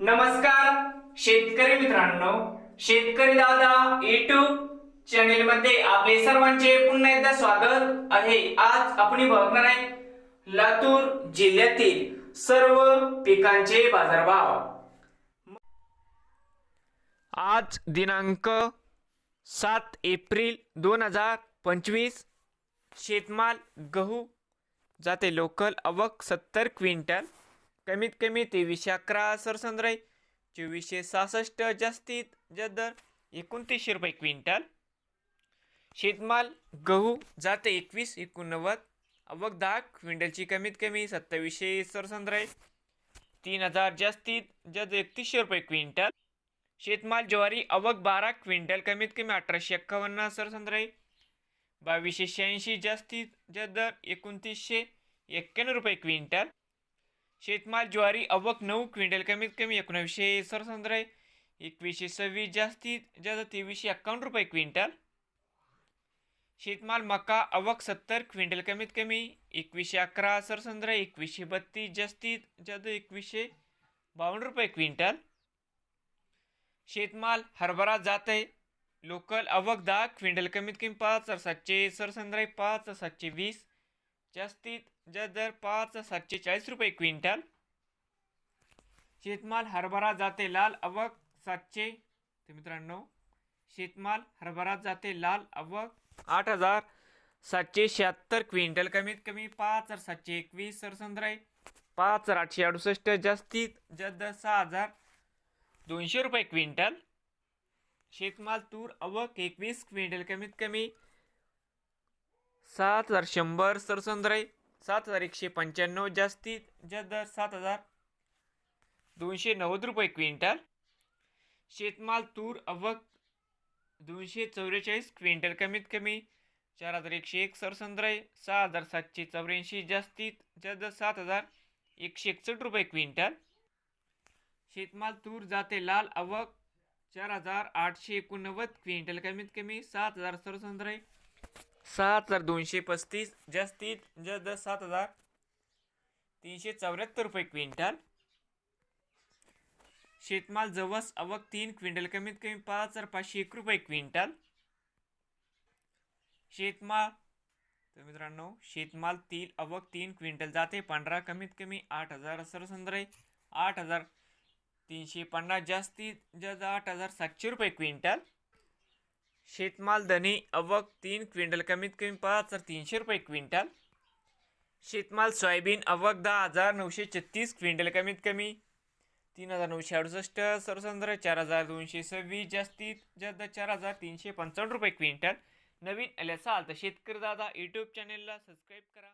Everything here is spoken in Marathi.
नमस्कार शेतकरी मित्रांनो. शेतकरी दादा युट्यूब चॅनेल मध्ये आपले सर्वांचे पुन्हा एकदा स्वागत आहे. आज आपण बघणार आहे लातूर जिल्ह्यातील सर्व पिकांचे बाजारभाव. आज दिनांक सात एप्रिल दोन हजार पंचवीस. शेतमाल गहू जाते लोकल अवक सत्तर क्विंटल. कमीत कमी तेवीसशे अकरा सरसंद्राई चोवीसशे सहासष्ट जास्तीत जदर एकोणतीसशे रुपये क्विंटल. शेतमाल गहू जाते एकवीस एकोणनव्वद. आवक दहा क्विंटलची कमीत कमी सत्तावीसशे सरसंद्राई तीन हजार जास्तीत जद एकतीसशे रुपये क्विंटल. शेतमाल ज्वारी आवक बारा क्विंटल कमीत कमी अठराशे एक्कावन्न सरसंद्राई बावीसशे शहाऐंशी जास्तीत जास्त एकोणतीसशे एक्क्याण्णव रुपये क्विंटल. शेतमाल ज्वारी अवक नऊ क्विंटल कमीत कमी एकोणावीसशे सरसंद्राई एकवीसशे सव्वीस जास्तीत जास्त तेवीसशे एक्कावन्न रुपये क्विंटल. शेतमाल मका अवक सत्तर क्विंटल कमीत कमी एकवीसशे अकरा सरसंद्र एकवीसशे बत्तीस जास्तीत जास्त एकवीसशे बावन्न रुपये क्विंटल. शेतमाल हरभरा जात आहे. लोकल अवक दहा क्विंटल कमीत कमी पाच सातशे सरसंद्राई पाच सातशे वीस. जास्तीत जास्त दर पाच सातशे चाळीस रुपये क्विंटल. शेतमाल हरभरा जाते लाल अवक सातशे. तर मित्रांनो शेतमाल हरभरा जाते लाल अवक आठ हजार सातशे शहात्तर क्विंटल. कमीत कमी पाच हजार सातशे एकवीस सरसंद्राई पाच हजार आठशे अडुसष्ट जास्तीत जास्त दर सहा हजार दोनशे रुपये क्विंटल. शेतमाल तूर अवक एकवीस क्विंटल. कमीत कमी सात हजार शंभर सरसंद्राई सात हजार एकशे पंच्याण्णव जास्तीत जास्त दर सात हजार दोनशे नव्वद रुपये क्विंटल. शेतमाल तूर अवक दोनशे चौवेचाळीस क्विंटल कमीत कमी चार हजार एकशे एक सरसंद्राई सहा हजार सातशे चौऱ्याऐंशी जास्तीत जास्त दर सात हजार एकशे एकसष्ट रुपये क्विंटल. शेतमाल तूर जाते लाल अवक चार हजार आठशे एकोणनव्वद क्विंटल कमीत कमी सात हजार सरसंद्राई सात हजार दोनशे पस्तीस जास्तीत जास्त दर सात हजार तीनशे चौऱ्याहत्तर रुपये क्विंटल. शेतमाल जवस अवक तीन क्विंटल कमीत कमी पाच हजार पाचशे एक रुपये क्विंटल. शेतमाल तर मित्रांनो शेतमाल तील अवक तीन क्विंटल जाते पंधरा कमीत कमी आठ हजार सरसंद्राई आठ हजार तीनशे पन्नास जास्तीत जास्त आठ हजार सातशे रुपये क्विंटल. शेतमाल धनी अवक तीन क्विंटल कमीत कमी पाच हजार तीनशे रुपये क्विंटल. शेतमाल सोयाबीन अवक दहा हजार नऊशे छत्तीस क्विंटल कमीत कमी तीन हजार नऊशे अडुसष्ट सर्वसंद्र चार हजार दोनशे सव्वीस जास्तीत जास्त चार हजार तीनशे पंचावन्न रुपये क्विंटल. नवीन आल्याचा तर शेतकरी दादा यूट्यूब चॅनेलला सबस्क्राईब करा.